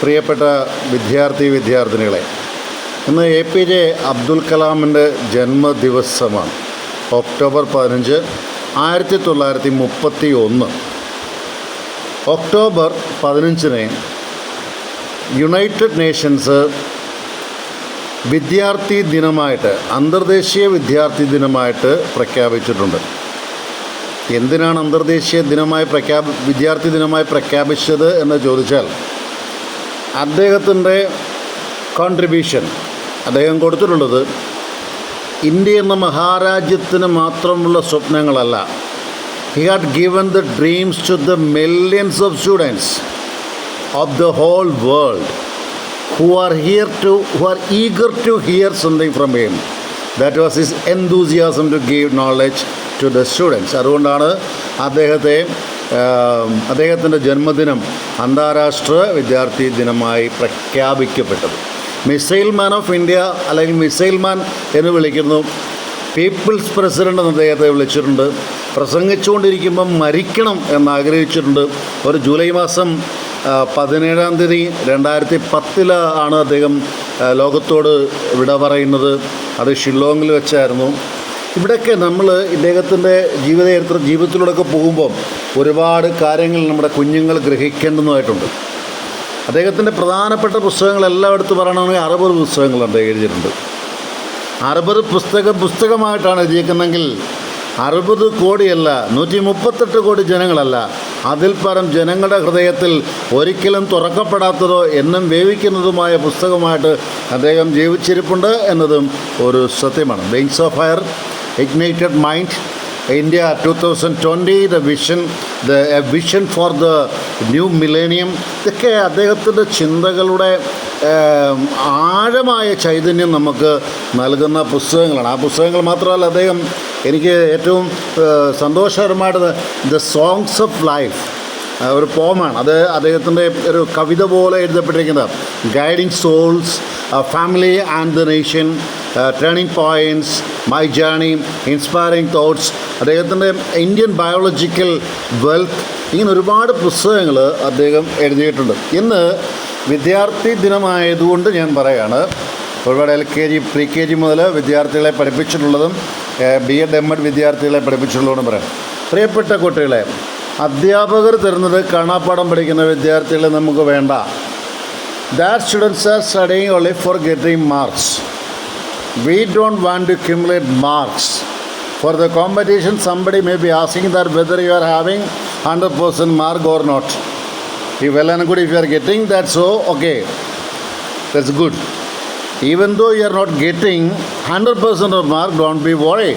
പ്രിയപ്പെട്ട വിദ്യാർത്ഥി വിദ്യാർത്ഥിനികളെ ഇന്ന് എ പി ജെ അബ്ദുൽ കലാമിന്റെ ജന്മദിവസമാണ്. ഒക്ടോബർ പതിനഞ്ച് ആയിരത്തി തൊള്ളായിരത്തി മുപ്പത്തി ഒന്ന്. ഒക്ടോബർ പതിനഞ്ചിന് യുണൈറ്റഡ് നേഷൻസ് വിദ്യാർത്ഥി ദിനമായിട്ട് അന്തർദേശീയ വിദ്യാർത്ഥി ദിനമായിട്ട് പ്രഖ്യാപിച്ചിട്ടുണ്ട്. എന്തിനാണ് അന്തർദേശീയ ദിനമായി പ്രഖ്യാപി വിദ്യാർത്ഥി ദിനമായി പ്രഖ്യാപിച്ചത് എന്ന് ചോദിച്ചാൽ അദ്ദേഹത്തിന്റെ കോൺട്രിബ്യൂഷൻ അദ്ദേഹം കൊടുത്തിട്ടുള്ളത് ഇന്ത്യ എന്ന മഹാരാജ്യത്തിന് മാത്രമുള്ള സ്വപ്നങ്ങളല്ല. He had given the dreams to the millions of students of the whole world who are here to who are eager to hear something from him that was his enthusiasm to give knowledge to the students അതുകൊണ്ടാണ് അദ്ദേഹത്തെ അദ്ദേഹത്തിന്റെ ജന്മദിനം അന്താരാഷ്ട്ര വിദ്യാർത്ഥി ദിനമായി പ്രഖ്യാപിക്കപ്പെട്ടത്. Missile man of India അല്ലെങ്കിൽ missile man എന്ന് വിളിക്കുന്നു. പീപ്പിൾസ് പ്രസിഡന്റ് എന്ന് അദ്ദേഹത്തെ വിളിച്ചിട്ടുണ്ട്. പ്രസംഗിച്ചുകൊണ്ടിരിക്കുമ്പം മരിക്കണം എന്നാഗ്രഹിച്ചിട്ടുണ്ട് ഒരു ജൂലൈ മാസം പതിനേഴാം തീയതി രണ്ടായിരത്തി പത്തിൽ ആണ് അദ്ദേഹം ലോകത്തോട് വിട പറയുന്നത്. അത് ഷില്ലോങ്ങിൽ വെച്ചായിരുന്നു. ഇവിടെയൊക്കെ നമ്മൾ ഇദ്ദേഹത്തിന്റെ ജീവിതചരിത്ര ജീവിതത്തിലൂടെയൊക്കെ പോകുമ്പം ഒരുപാട് കാര്യങ്ങൾ നമ്മുടെ കുഞ്ഞുങ്ങൾ ഗ്രഹിക്കേണ്ടതുമായിട്ടുണ്ട്. അദ്ദേഹത്തിന്റെ പ്രധാനപ്പെട്ട പുസ്തകങ്ങളെല്ലാം എടുത്ത് പറയണമെങ്കിൽ അറുപത് പുസ്തകങ്ങൾ അദ്ദേഹം എഴുതിയിട്ടുണ്ട്. അറുപത് പുസ്തക പുസ്തകമായിട്ടാണ് എഴുതിയിരിക്കുന്നതെങ്കിൽ അറുപത് കോടിയല്ല നൂറ്റി മുപ്പത്തെട്ട് കോടി ജനങ്ങളല്ല അതിൽ പരം ജനങ്ങളുടെ ഹൃദയത്തിൽ ഒരിക്കലും തുറക്കപ്പെടാത്തതോ എന്നും വേവിക്കുന്നതുമായ പുസ്തകമായിട്ട് അദ്ദേഹം ജീവിച്ചിരിപ്പുണ്ട് എന്നതും ഒരു സത്യമാണ്. Wings of fire India two thousand twenty the vision the a vision for the new millennium ഇതൊക്കെ അദ്ദേഹത്തിന്റെ ചിന്തകളുടെ ആഴമായ ചൈതന്യം നമുക്ക് നൽകുന്ന പുസ്തകങ്ങളാണ്. ആ പുസ്തകങ്ങൾ മാത്രമല്ല അദ്ദേഹം എനിക്ക് ഏറ്റവും സന്തോഷകരമായിട്ട് ദ സോങ്സ് ഓഫ് ലൈഫ് ഒരു പോമാണ്. അത് അദ്ദേഹത്തിന്റെ ഒരു കവിത പോലെ എഴുതപ്പെട്ടിരിക്കുന്നത്. Guiding souls family and the nation turning points my journey inspiring thoughts അദ്ദേഹത്തിന്റെ ഇന്ത്യൻ ബയോളജിക്കൽ വെൽത്ത് ഇങ്ങനെ ഒരുപാട് പുസ്തകങ്ങൾ അദ്ദേഹം എഴുതിയിട്ടുണ്ട്. ഇന്ന് വിദ്യാർത്ഥി ദിനമായതുകൊണ്ട് ഞാൻ പറയുകയാണ് ഒരുപാട് L K G pre K G മുതൽ വിദ്യാർത്ഥികളെ പഠിപ്പിച്ചിട്ടുള്ളതും ബി എഡ് എം എഡ് വിദ്യാർത്ഥികളെ പഠിപ്പിച്ചിട്ടുള്ളതും പറയാം. പ്രിയപ്പെട്ട കുട്ടികളെ അധ്യാപകർ തരുന്നത് കാണാപ്പാടം പഠിക്കുന്ന വിദ്യാർത്ഥികളെ നമുക്ക് വേണ്ട. That students are studying only for getting marks we don't want to accumulate marks. For the competition, somebody may be asking that whether you are having 100% mark or not. If well and good, if you are getting that, so okay, that's good. Even though you are not getting 100% of mark, don't be worried.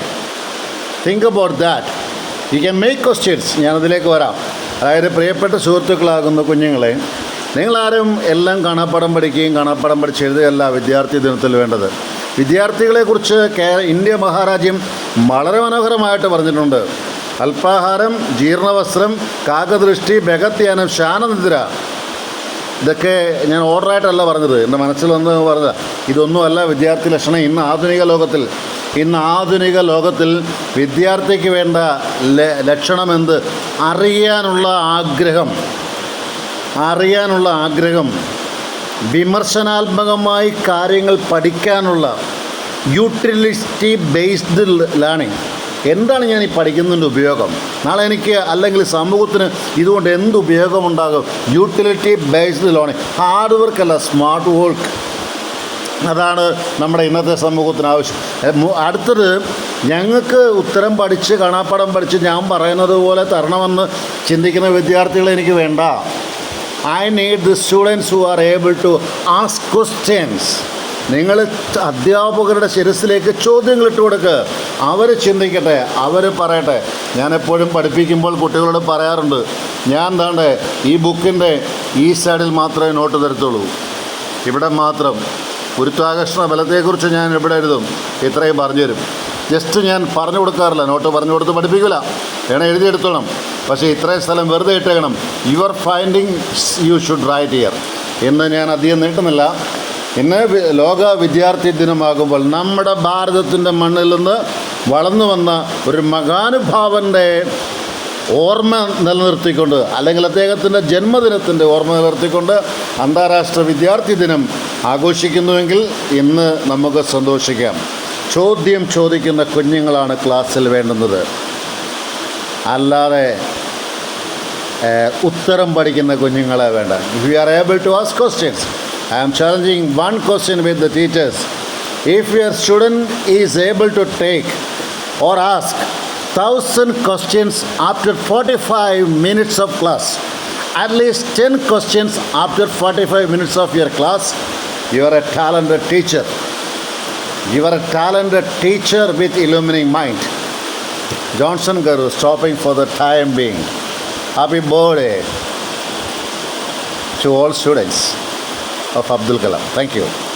Think about that. You can make questions. ഞാനതിലേക്ക് വരാം അതായത് പ്രിയപ്പെട്ട സുഹൃത്തുക്കളാകുന്ന കുഞ്ഞുങ്ങളെ നിങ്ങളാരും എല്ലാം കാണാപ്പാടം പഠിക്കുകയും കാണാപ്പാടം ella വിദ്യാർത്ഥി ദിനത്തിൽ വേണ്ടത് വിദ്യാർത്ഥികളെക്കുറിച്ച് കേ ഇന്ത്യ മഹാരാജ്യം വളരെ മനോഹരമായിട്ട് പറഞ്ഞിട്ടുണ്ട്. അല്പാഹാരം ജീർണവസ്ത്രം കാകദൃഷ്ടി ബഹത്യാനം ശാനനിദ്ര. ഇതൊക്കെ ഞാൻ ഓർഡറായിട്ടല്ല പറഞ്ഞത്. എന്റെ മനസ്സിൽ വന്ന് പറഞ്ഞത്. ഇതൊന്നുമല്ല വിദ്യാർത്ഥി ലക്ഷണം. ഇന്ന് ആധുനിക ലോകത്തിൽ ഇന്ന് ആധുനിക ലോകത്തിൽ വിദ്യാർത്ഥിക്ക് വേണ്ട ലക്ഷണം ലക്ഷണമെന്ത്? അറിയാനുള്ള ആഗ്രഹം. അറിയാനുള്ള ആഗ്രഹം. വിമർശനാത്മകമായി കാര്യങ്ങൾ പഠിക്കാനുള്ള യൂട്ടിലിറ്റി ബേസ്ഡ് ലേണിംഗ്. എന്താണ് ഞാൻ ഈ പഠിക്കുന്നതിന്റെ ഉപയോഗം? നാളെ എനിക്ക് അല്ലെങ്കിൽ സമൂഹത്തിന് ഇതുകൊണ്ട് എന്ത് ഉപയോഗമുണ്ടാകും? Utility based learning. Hard work അല്ല സ്മാർട്ട് വർക്ക്. അതാണ് നമ്മുടെ ഇന്നത്തെ സമൂഹത്തിന് ആവശ്യം. അടുത്തത് ഞങ്ങൾക്ക് ഉത്തരം പഠിച്ച് കാണാപ്പാടം പഠിച്ച് ഞാൻ പറയുന്നത് പോലെ തരണമെന്ന് ചിന്തിക്കുന്ന വിദ്യാർത്ഥികളെ എനിക്ക് വേണ്ട. I need the students who are able to ask questions നിങ്ങൾ അധ്യാപകരുടെ ശിരസിലേക്ക് ചോദ്യങ്ങൾ ഇട്ട് കൊടുക്കുക അവർ ചിന്തിക്കട്ടെ അവർ പറയട്ടെ. ഞാൻ എപ്പോഴും പഠിപ്പിക്കുമ്പോൾ കുട്ടികളോട് പറയാറുണ്ട് ഞാൻ താണ്ട് ഈ ബുക്കിന്റെ ഈ സൈഡിൽ മാത്രമേ നോട്ട് തരത്തുള്ളൂ. ഇവിടെ മാത്രം. ഗുരുത്വാകർഷണ ബലത്തെക്കുറിച്ച് ഞാൻ ഇവിടെ എഴുതും? ഇത്രയും പറഞ്ഞു തരും. ജസ്റ്റ് ഞാൻ പറഞ്ഞു കൊടുക്കാറില്ല നോട്ട് പറഞ്ഞു കൊടുത്ത് പഠിപ്പിക്കില്ല വേണം എഴുതിയെടുത്തോണം പക്ഷേ ഇത്രയും സ്ഥലം വെറുതെ ഇട്ടേക്കണം. Your finding you should write here എന്ന് ഞാൻ അധികം നീട്ടുന്നില്ല. ഇന്ന് ലോക വിദ്യാർത്ഥി ദിനമാകുമ്പോൾ നമ്മുടെ ഭാരതത്തിന്റെ മണ്ണിൽ നിന്ന് വളർന്നു വന്ന ഒരു മഹാനുഭാവന്റെ ഓർമ്മ നിലനിർത്തിക്കൊണ്ട് അല്ലെങ്കിൽ അദ്ദേഹത്തിന്റെ ജന്മദിനത്തിന്റെ ഓർമ്മ നിലനിർത്തിക്കൊണ്ട് അന്താരാഷ്ട്ര വിദ്യാർത്ഥി ദിനം ആഘോഷിക്കുന്നുവെങ്കിൽ ഇന്ന് നമുക്ക് സന്തോഷിക്കാം. ചോദ്യം ചോദിക്കുന്ന കുഞ്ഞുങ്ങളാണ് ക്ലാസ്സിൽ വേണ്ടുന്നത്. അല്ലാതെ ഉത്തരം പഠിക്കുന്ന കുഞ്ഞുങ്ങളെ വേണ്ട. If you are able to ask questions I am challenging one question with the teachers if your student is able to take or ask thousand questions after forty five minutes of class at least 10 questions after 45 minutes of your class, you are a talented teacher. You are a talented teacher with illuminating mind. Johnson Garu stopping for the time being. Happy birthday to all students of Abdul Kalam. Thank you.